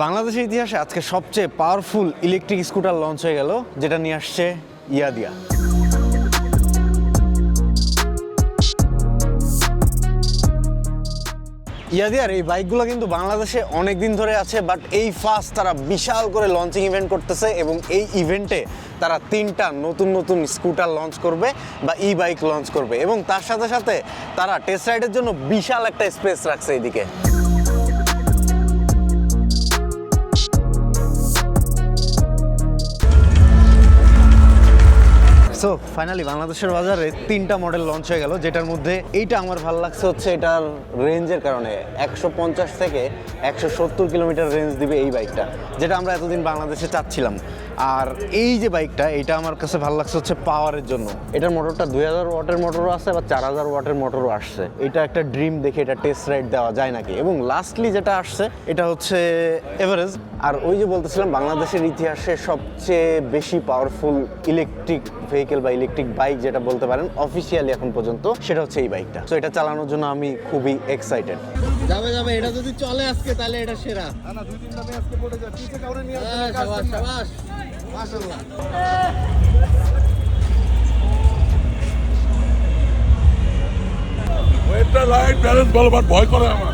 বাংলাদেশের ইতিহাসে আজকে সবচেয়ে পাওয়ারফুল ইলেকট্রিক স্কুটার লঞ্চ হয়ে গেল, যেটা নিয়ে আসছে ইয়াদিয়া। ইয়াদিয়ার এই বাইকগুলো কিন্তু বাংলাদেশে অনেক দিন ধরে আছে বাট এই ফার্স্ট তারা বিশাল করে লঞ্চিং ইভেন্ট করতেছে এবং এই ইভেন্টে তারা তিনটা নতুন নতুন স্কুটার লঞ্চ করবে বা ই বাইক লঞ্চ করবে এবং তার সাথে সাথে তারা টেস্ট রাইডের জন্য বিশাল একটা স্পেস রাখছে এইদিকে। সো ফাইনালি বাংলাদেশের বাজারে তিনটা মডেল লঞ্চ হয়ে গেল, যেটার মধ্যে এইটা আমার ভালো লাগছে হচ্ছে এটার রেঞ্জের কারণে। একশো পঞ্চাশ থেকে একশো সত্তর কিলোমিটার রেঞ্জ দিবে এই বাইকটা যেটা আমরা এতদিন বাংলাদেশে চাচ্ছিলাম। আর এই যে বাইকটা এটা আমার কাছে ভালো লাগছে হচ্ছে পাওয়ারের জন্য। এটার মোটরটা দুই হাজার ওয়াটের মোটরও আছে, বা চার হাজার ওয়াটের মোটরও আসছে। এটা একটা ড্রিম দেখে এটা টেস্ট রাইড দেওয়া যায় নাকি? এবং লাস্টলি যেটা আসছে, এটা হচ্ছে এভারেজ আর ওই যে বলতেছিলাম, বাংলাদেশের ইতিহাসে সবচেয়ে বেশি পাওয়ারফুল ইলেকট্রিক ভেহিকেল বা ইলেকট্রিক বাইক যেটা বলতে পারেন অফিসিয়ালি এখন পর্যন্ত সেটা হচ্ছে এই বাইকটা তো এটা চালানোর জন্য আমি খুবই এক্সাইটেড যাবে যাবে এটা যদি চলে আজকে তাহলে এটা সেরা। না দুই তিন দামে আজকে পড়ে যায় পিছে কাউরে নিয়ে হ্যাঁ, সাবাস সাবাস। মাশাআল্লাহ। ওয়েটটা লাইট ব্যালেন্স ভালো বাট ভয় করে আমার।